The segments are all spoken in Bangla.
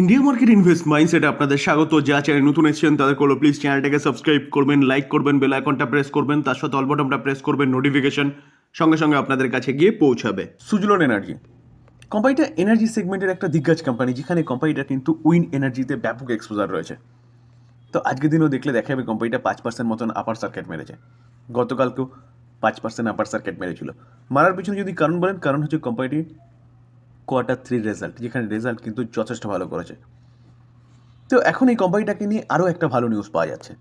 ইন্ডিয়া মার্কেট ইনভেস্ট মাইন্ডসেটে আপনাদের স্বাগত। যা চ্যানেল নতুন এসেছেন, তাদের করল প্লিজ চ্যানেলটাকে সাবস্ক্রাইব করবেন লাইক করবেন বেল আইকনটা প্রেস করবেন, তার সাথে অল বটনটা প্রেস করবেন নোটিফিকেশন সঙ্গে সঙ্গে আপনাদের কাছে গিয়ে পৌঁছাবে। সুজলন এনার্জি কোম্পানিটা এনার্জি সেগমেন্টের একটা দিগ্গজ কোম্পানি যেখানে কোম্পানিটা কিন্তু উইন এনার্জিতে ব্যাপক এক্সপোজার রয়েছে। তো আজকের দিনও দেখলে দেখা যাবে কোম্পানিটা পাঁচ পার্সেন্ট মতন আপার সার্কিট মেরেছে। গতকালকেও পাঁচ পার্সেন্ট আপার সার্কিট মেরেছিল। মারার পিছনে যদি কারণ বলেন, কারণ হচ্ছে কোম্পানিটির কোয়ার্টার থ্রি রেজাল্ট, যেখানে রেজাল্ট কিন্তু যথেষ্ট ভালো করেছে। তো এখন এই কোম্পানিটাকে নিয়ে আরও একটা ভালো নিউজ পাওয়া যাচ্ছে।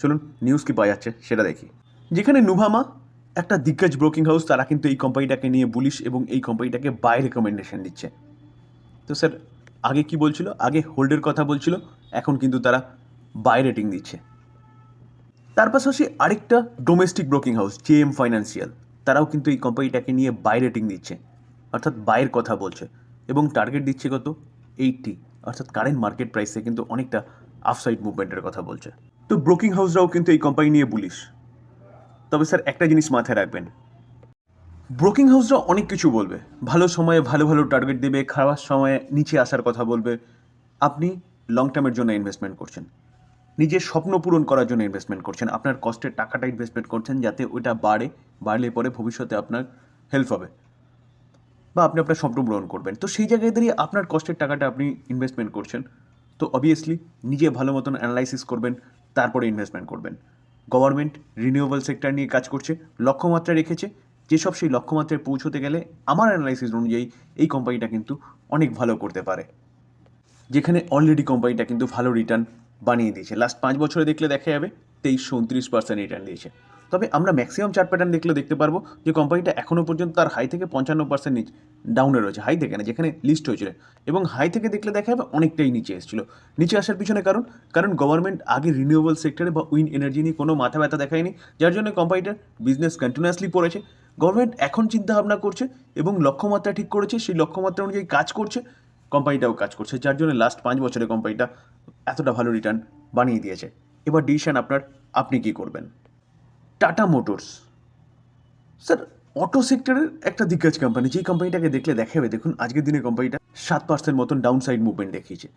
চলুন নিউজ কি পাওয়া যাচ্ছে সেটা দেখি। যেখানে নুভামা, একটা দিগ্গজ ব্রোকিং হাউস তারা কিন্তু এই কোম্পানিটাকে নিয়ে বুলিশ এবং এই কোম্পানিটাকে বাই রেকমেন্ডেশন দিচ্ছে। তো স্যার আগে কি বলছিল? আগে হোল্ডের কথা বলছিল, এখন কিন্তু তারা বাই রেটিং দিচ্ছে। তার পাশাপাশি আরেকটা domestic broking house J M financial তারাও কিন্তু এই কোম্পানিটাকে নিয়ে বাই রেটিং দিচ্ছে। অর্থাৎ বাইয়ের কথা বলছে। এবং টার্গেট দিচ্ছে কত? এইটটি অর্থাৎ কারেন্ট মার্কেট প্রাইসে কিন্তু অনেকটা আফসাইড মুভমেন্টের কথা বলছে। তো ব্রোকিং হাউসরাও কিন্তু এই কোম্পানি নিয়ে বুলিশ তবে স্যার একটা জিনিস মাথায় রাখবেন। ব্রোকিং হাউসরা অনেক কিছু বলবে। ভালো সময়ে ভালো ভালো টার্গেট দেবে, খারাপ সময়ে নিচে আসার কথা বলবে। আপনি লং টার্মের জন্য ইনভেস্টমেন্ট করছেন। নিজের স্বপ্ন পূরণ করার জন্য ইনভেস্টমেন্ট করছেন। আপনার কষ্টের টাকাটা ইনভেস্টমেন্ট করছেন যাতে ওটা বাড়ে, বাড়লে পরে ভবিষ্যতে আপনার হেল্প হবে। বা আপনি আপনার স্বপ্ন পূরণ করবেন। তো সেই জায়গায় দাঁড়িয়ে আপনার কষ্টের টাকাটা আপনি ইনভেস্টমেন্ট করছেন। তো অবভিয়াসলি নিজে ভালো মতন অ্যানালাইসিস করবেন, তারপরে ইনভেস্টমেন্ট করবেন। গভর্নমেন্ট রিনিউয়েবল সেক্টর নিয়ে কাজ করছে, লক্ষ্যমাত্রা রেখেছে। যেসব সেই লক্ষ্যমাত্রায় পৌঁছতে গেলে আমার অ্যানালাইসিস অনুযায়ী এই কোম্পানিটা কিন্তু অনেক ভালো করতে পারে। যেখানে অলরেডি কোম্পানিটা কিন্তু ভালো রিটার্ন বানিয়ে দিয়েছে। লাস্ট পাঁচ বছরে দেখলে দেখা যাবে তেইশশো উনত্রিশ পার্সেন্ট রিটার্ন দিয়েছে। তবে আমরা ম্যাক্সিমাম চার্ট প্যাটার্ন দেখলে দেখতে পারব যে কোম্পানিটা এখনও পর্যন্ত তার হাই থেকে পঞ্চান্ন পার্সেন্ট নিচে ডাউনে রয়েছে হাই থেকে না যেখানে লিস্ট হয়েছিল। এবং হাই থেকে দেখলে দেখা যাবে অনেকটাই নিচে এসেছিল। নিচে আসার পিছনে কারণ কারণ গভর্নমেন্ট আগে রিনিউয়েবল সেক্টরে বা উইন এনার্জি নিয়ে কোনো মাথা ব্যথা দেখায়নি, যার জন্য কোম্পানিটার বিজনেস কন্টিনিউয়াসলি পড়েছে। গভর্নমেন্ট এখন চিন্তা ভাবনা করছে এবং লক্ষ্যমাত্রা ঠিক করেছে, সেই লক্ষ্যমাত্রা অনুযায়ী কাজ করছে কোম্পানিটাও কাজ করছে, যার জন্য লাস্ট পাঁচ বছরে কোম্পানিটা এতটা ভালো রিটার্ন বানিয়ে দিয়েছে। এবার ডিসিশন আপনার, আপনি কি করবেন? Tata motors. স্যার অটো সেক্টরের একটা দিগ্গজ কোম্পানি যেই কোম্পানিটাকে দেখলে দেখা যাবে দেখুন, আজকের দিনে কোম্পানিটা সাত পার্সেন্ট মতন ডাউন সাইড মুভমেন্ট দেখিয়েছে।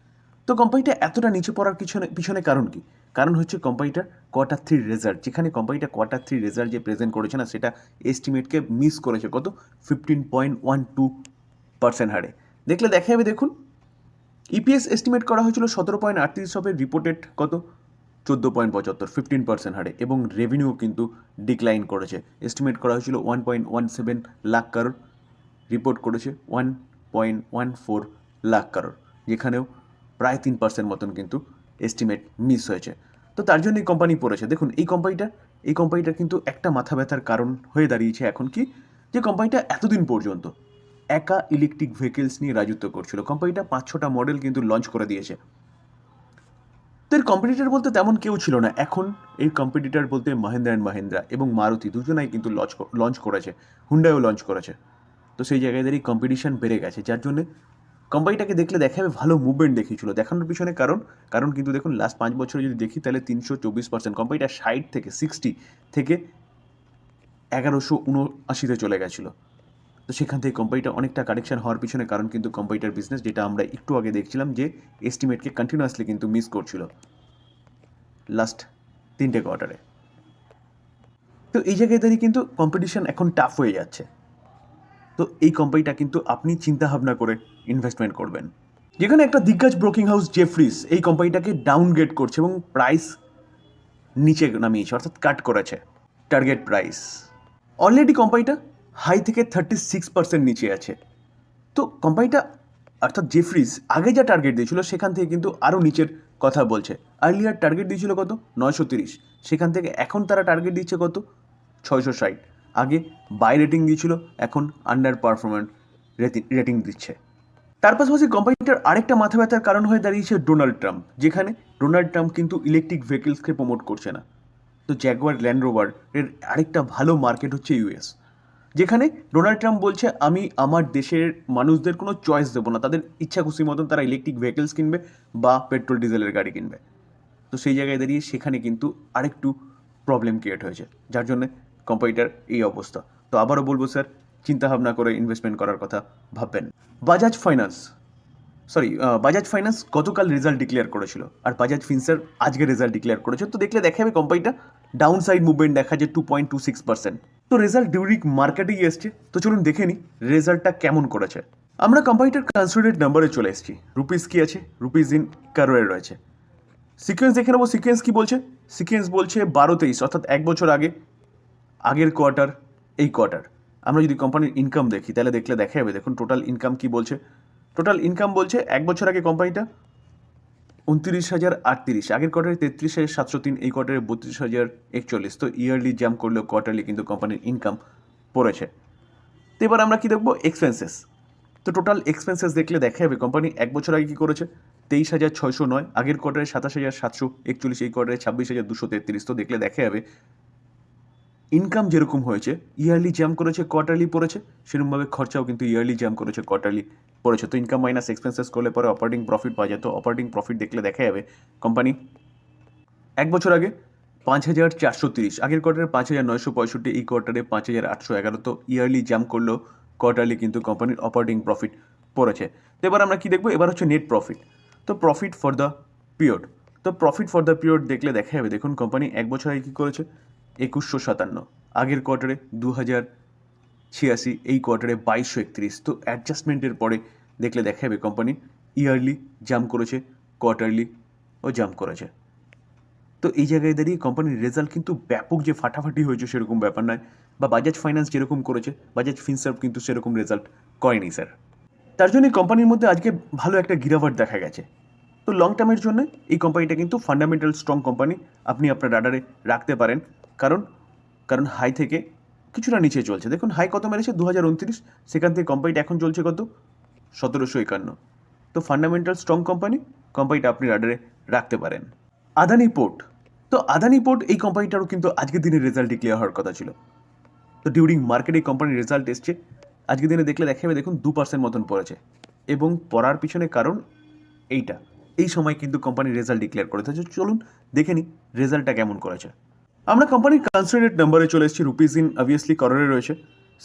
তো কোম্পানিটা এতটা নিচে পড়ার পিছনে পিছনে কারণ কি? কারণ হচ্ছে কোম্পানিটার কোয়ার্টার থ্রি রেজাল্ট যেখানে কোম্পানিটা কোয়ার্টার থ্রি রেজাল্ট যে প্রেজেন্ট করেছে না, সেটা এস্টিমেটকে মিস করেছে কত? Fifteen point one two percent হারে। দেখলে দেখা যাবে দেখুন ইপিএস এস্টিমেট করা হয়েছিল সতেরো পয়েন্ট আটত্রিশ হবে রিপোর্টেড কত? চোদ্দ পয়েন্ট পঁচাত্তর ফিফটিন পার্সেন্ট হারে এবং রেভিনিউ কিন্তু ডিক্লাইন করেছে। এস্টিমেট করা হয়েছিল one point one seven lakh crore report করেছে one point one four lakh crore যেখানেও প্রায় তিন পার্সেন্ট মতন কিন্তু এস্টিমেট মিস হয়েছে। তো তার জন্য এই কোম্পানি পড়েছে। দেখুন, এই কোম্পানিটা এই কোম্পানিটা কিন্তু একটা মাথা ব্যথার কারণ হয়ে দাঁড়িয়েছে এখন কি? যে কোম্পানিটা এতদিন পর্যন্ত একা ইলেকট্রিক ভেহিকেলস নিয়ে রাজত্ব করছিল। কোম্পানিটা পাঁচ ছটা মডেল কিন্তু লঞ্চ করে দিয়েছে। তো এর কম্পিটিটার বলতে তেমন কেউ ছিল না। এখন এই কম্পিটিটার বলতে মাহিন্দ্রা অ্যান্ড মাহিন্দ্রা এবং মারুতি দুজনাই কিন্তু লঞ্চ লঞ্চ করেছে হুন্ডাইও লঞ্চ করেছে। তো সেই জায়গায় দাঁড়িয়ে কম্পিটিশন বেড়ে গেছে, যার জন্য কোম্পানিটাকে দেখলে দেখা যাবে ভালো মুভমেন্ট দেখিয়েছিল। দেখানোর পিছনে কারণ কারণ কিন্তু দেখুন লাস্ট পাঁচ বছরে যদি দেখি তাহলে তিনশো চব্বিশ পার্সেন্ট কোম্পানিটা ষাট থেকে সিক্সটি থেকে এগারোশো উনআশিতে চলে গেছিল। তো সেখান থেকে কোম্পানিটা অনেকটা কারেকশন হওয়ার পিছনে কারণ কিন্তু কোম্পানিটার বিজনেস যেটা আমরা একটু আগে দেখছিলাম যে এস্টিমেটকে কন্টিনিউয়াসলি কিন্তু মিস করছিল লাস্ট তিনটে কোয়ার্টারে তো এই জায়গায় দাঁড়িয়ে কিন্তু কম্পিটিশন এখন টাফ হয়ে যাচ্ছে। তো এই কোম্পানিটা কিন্তু আপনি চিন্তা ভাবনা করে ইনভেস্টমেন্ট করবেন। যেখানে একটা দিগ্গজ ব্রোকিং হাউস জেফ্রিস এই কোম্পানিটাকে ডাউনগ্রেড করছে এবং প্রাইস নিচে নামিয়েছে, অর্থাৎ কাট করেছে। টার্গেট প্রাইস অলরেডি কোম্পানিটা হাই থেকে থার্টি সিক্স পার্সেন্ট নিচে আছে। তো কোম্পানিটা অর্থাৎ জেফ্রিজ আগে যা টার্গেট দিয়েছিল, সেখান থেকে কিন্তু আরও নিচের কথা বলছে। আর্লিয়ার টার্গেট দিয়েছিল কত? নয়শো তিরিশ। সেখান থেকে এখন তারা টার্গেট দিচ্ছে কত? ছয়শো ষাট। আগে বাই রেটিং দিয়েছিল, এখন আন্ডার পারফরমেন্স রেটিং দিচ্ছে। তার পাশাপাশি কোম্পানিটার আরেকটা মাথা ব্যথার কারণ হয়ে দাঁড়িয়েছে ডোনাল্ড ট্রাম্প যেখানে ডোনাল্ড ট্রাম্প কিন্তু ইলেকট্রিক ভেহিকেলসকে প্রমোট করছে না। তো জ্যাগুয়ার ল্যান্ড রোভার এর আরেকটা ভালো মার্কেট হচ্ছে ইউএস যেখানে ডোনাল্ড ট্রাম্প বলছে, আমি আমার দেশের মানুষদের কোনো চয়েস দেবো না। তাদের ইচ্ছা খুশি মতন তারা ইলেকট্রিক ভেহিকেলস কিনবে বা পেট্রোল ডিজেলের গাড়ি কিনবে। তো সেই জায়গায় দাঁড়িয়ে সেখানে কিন্তু আরেকটু প্রবলেম ক্রিয়েট হয়েছে, যার জন্য কোম্পানিটার এই অবস্থা। তো আবারও বলব, স্যার, চিন্তাভাবনা করে ইনভেস্টমেন্ট করার কথা ভাববেন। Bajaj finance sorry Bajaj finance গতকাল রেজাল্ট ডিক্লেয়ার করেছিল, আর বাজাজ ফিন্সার আজকে রেজাল্ট ডিক্লেয়ার করেছে। তো দেখলে, দেখা যাবে কোম্পানিটা ডাউন সাইড মুভমেন্ট দেখা যায় two point two six percent তো রেজাল্ট ডিউরিং মার্কেটেই এসছে। তো চলুন দেখে নিই রেজাল্টটা কেমন করেছে। আমরা কোম্পানিটার কনসিডারেড নাম্বারে চলে এসেছি। রুপিস কি আছে? রুপিস ইন কারোয়ে রয়েছে। সিকোয়েন্স দেখে নেব। সিকোয়েন্স কি বলছে? সিকোয়েন্স বলছে বারো তেইশ, অর্থাৎ এক বছর আগে, আগের কোয়ার্টার এই কোয়ার্টার আমরা যদি কোম্পানির ইনকাম দেখি, তাহলে দেখলে দেখা যাবে দেখুন টোটাল ইনকাম কি বলছে? টোটাল ইনকাম বলছে এক বছর আগে কোম্পানিটা উনত্রিশ হাজার আটত্রিশ, আগের কোয়ার্টারে তেত্রিশ হাজার সাতশো তিন, এই কোয়ার্টারে বত্রিশ হাজার একচল্লিশ। তো ইয়ারলি জাম্প করলেও কোয়ার্টারলি কিন্তু কোম্পানির ইনকাম পড়েছে। তো এবার আমরা কী দেখব? এক্সপেন্সেস তো টোটাল এক্সপেন্সেস দেখলে দেখা যাবে কোম্পানি এক বছর আগে কী করেছে? তেইশ হাজার ছয়শো নয়, আগের কোয়ার্টারে সাতাশ হাজার সাতশো একচল্লিশ, এই কোয়ার্টারে ছাব্বিশ হাজার দুশো তেত্রিশ। তো দেখলে দেখা যাবে ইনকাম যেরকম হয়েছে ইয়ারলি জ্যাম করেছে কোয়ার্টারলি পড়েছে, সেরকমভাবে খরচাও কিন্তু ইয়ারলি জ্যাম করেছে কোয়ার্টারলি পড়েছে। তো ইনকাম মাইনাস এক্সপেন্সেস করলে পরে অপারেটিং প্রফিট পাওয়া যায়। তো অপারেটিং প্রফিট দেখলে দেখা যাবে কোম্পানি এক বছর আগে পাঁচ হাজার চারশো তিরিশ, আগের কোয়ার্টারে পাঁচ হাজার নয়শো পঁয়ষট্টি, এই কোয়ার্টারে পাঁচ হাজার আটশো এগারো। তো ইয়ারলি জাম্প করলেও কোয়ার্টারলি কিন্তু কোম্পানির অপারেটিং প্রফিট পড়েছে। তো এবার আমরা কি দেখব? এবার হচ্ছে নেট প্রফিট তো প্রফিট ফর দ্য পিরিয়ড তো প্রফিট ফর দ্য পিরিয়ড দেখলে দেখা যাবে, দেখুন কোম্পানি এক বছর আগে কী করেছে? একুশশো সাতান্ন। আগের কোয়ার্টারে দু হাজার ছিয়াশি, এই কোয়ার্টারে বাইশশো একত্রিশ। তো অ্যাডজাস্টমেন্টের পরে দেখলে দেখা যাবে কোম্পানি ইয়ারলি জাম্প করেছে কোয়ার্টারলি ও জাম্প করেছে। তো এই জায়গায় দাঁড়িয়ে কোম্পানির রেজাল্ট কিন্তু ব্যাপক যে ফাটাফাটি হয়েছে সেরকম ব্যাপার নয়, বা বাজাজ ফাইন্যান্স যেরকম করেছে বাজাজ ফিনসার্ভ কিন্তু সেরকম রেজাল্ট করেনি স্যার তার জন্য কোম্পানির মধ্যে আজকে ভালো একটা গিরাওয়াট দেখা গেছে। তো লং টার্মের জন্য এই কোম্পানিটা কিন্তু ফান্ডামেন্টাল স্ট্রং কোম্পানি আপনি আপনার রাডারে রাখতে পারেন। কারণ কারণ হাই থেকে কিছুটা নিচে চলছে। দেখুন হাই কত মেরেছে? দু হাজার উনত্রিশ। সেখান থেকে কোম্পানিটা এখন চলছে কত? সতেরোশো একান্ন। তো ফান্ডামেন্টাল স্ট্রং কোম্পানি কোম্পানিটা আপনি রাডারে রাখতে পারেন। আদানি পোর্ট তো আদানি পোর্ট এই কোম্পানিটারও কিন্তু আজকের দিনে রেজাল্ট ডিক্লেয়ার হওয়ার কথা ছিল। তো ডিউরিং মার্কেটে এই কোম্পানির রেজাল্ট এসছে, আজকের দিনে দেখলে দেখা যাবে দেখুন দু পার্সেন্ট মতন পড়েছে। এবং পড়ার পিছনে কারণ এইটা। এই সময় কিন্তু কোম্পানির রেজাল্ট ডিক্লেয়ার করেছে। তো চলুন দেখে নিই রেজাল্টটা কেমন করেছে। আমরা কোম্পানির কনসিডারেট নাম্বারে চলে এসেছি। রুপিস ইন অবভিয়াসলি কররে রয়েছে।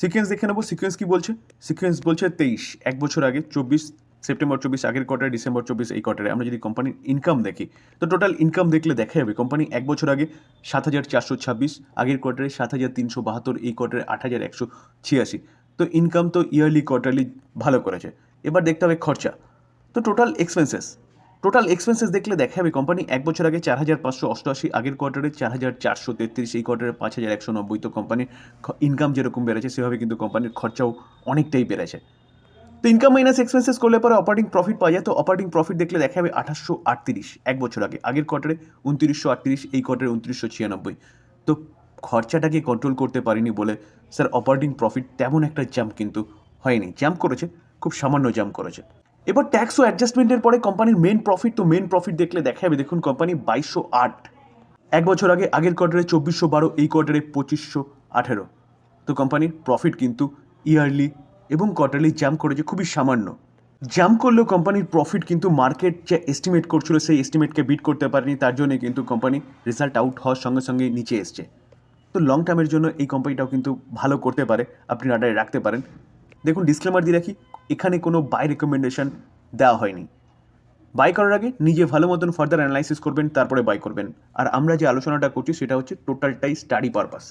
সিকোয়েন্স দেখে নেব। সিকোয়েন্স কী বলছে? সিকোয়েন্স বলছে তেইশ। এক বছর আগে, চব্বিশ সেপ্টেম্বর, চব্বিশ আগের কোয়ার্টারে ডিসেম্বর, চব্বিশ এই কোয়ার্টারে আমরা যদি কোম্পানির ইনকাম দেখি, তো টোটাল ইনকাম দেখলে দেখা যাবে কোম্পানি এক বছর আগে সাত হাজার চারশো ছাব্বিশ, আগের কোয়ার্টারে সাত হাজার তিনশো বাহাত্তর, এই কোয়ার্টারে আট হাজার একশো ছিয়াশি। তো ইনকাম তো ইয়ারলি কোয়ার্টারলি ভালো করেছে। এবার দেখতে হবে খরচা। তো টোটাল এক্সপেন্সেস টোটাল এক্সপেন্সেস দেখলে দেখা যাবে কোম্পানি এক বছর আগে চার হাজার পাঁচশো অষ্টআশি, আগের কোয়ার্টারে চার হাজার চারশো তেত্রিশ, এই কোয়ার্টারে পাঁচ হাজার একশো নব্বই। তো কোম্পানির ইনকাম যেরকম বেড়েছে, সেভাবে কিন্তু কোম্পানির খরচাও অনেকটাই বেড়েছে। তো ইনকাম মাইনাস এক্সপেন্সেস করলে পরে অপারেটিং প্রফিট পাওয়া যায়। তো অপারেটিং প্রফিট দেখলে দেখা যাবে আঠাশশো আটত্রিশ, এক বছর আগে। আগের কোয়ার্টারে উনত্রিশশো আটত্রিশ, এই কোয়ার্টারে উনত্রিশশো ছিয়ানব্বই। তো খরচাটাকে কন্ট্রোল করতে পারিনি বলে স্যার অপারেটিং প্রফিট তেমন একটা জাম্প কিন্তু হয়নি। জাম্প করেছে, খুব সামান্য জাম্প করেছে। এবার ট্যাক্স ও অ্যাডজাস্টমেন্টের পরে কোম্পানির মেন প্রফিট তো মেন প্রফিট দেখলে দেখা যাবে দেখুন কোম্পানি বাইশশো আট। এক বছর আগে, আগের কোয়ার্টারে চব্বিশশো বারো, এই কোয়ার্টারে পঁচিশশো আঠেরো। তো কোম্পানির প্রফিট কিন্তু ইয়ারলি এবং কোয়ার্টারলি জাম্প করেছে, খুবই সামান্য। জাম্প করলেও কোম্পানির প্রফিট কিন্তু মার্কেট যে এস্টিমেট করছিল, সেই এস্টিমেটকে বিট করতে পারেনি, তার জন্য কিন্তু কোম্পানি রেজাল্ট আউট হওয়ার সঙ্গে সঙ্গে নিচে এসছে। তো লং টার্মের জন্য এই কোম্পানিটাও কিন্তু ভালো করতে পারে, আপনি রাডারে রাখতে পারেন। দেখুন ডিসক্লেমার দিয়ে রাখি এখানে কোনো বাই রেকমেন্ডেশন দেওয়া হয়নি। বাই করার আগে নিজে ভালো মতন ফার্দার অ্যানালাইসিস করবেন, তারপরে বাই করবেন। আর আমরা যে আলোচনাটা করছি সেটা হচ্ছে টোটালটাই স্টাডি পারপাস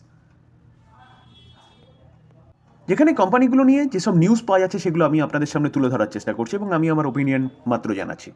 যেখানে কোম্পানিগুলো নিয়ে যেসব নিউজ পাওয়া যাচ্ছে সেগুলো আমি আপনাদের সামনে তুলে ধরার চেষ্টা করছি এবং আমি আমার ওপিনিয়ন মাত্র জানাচ্ছি।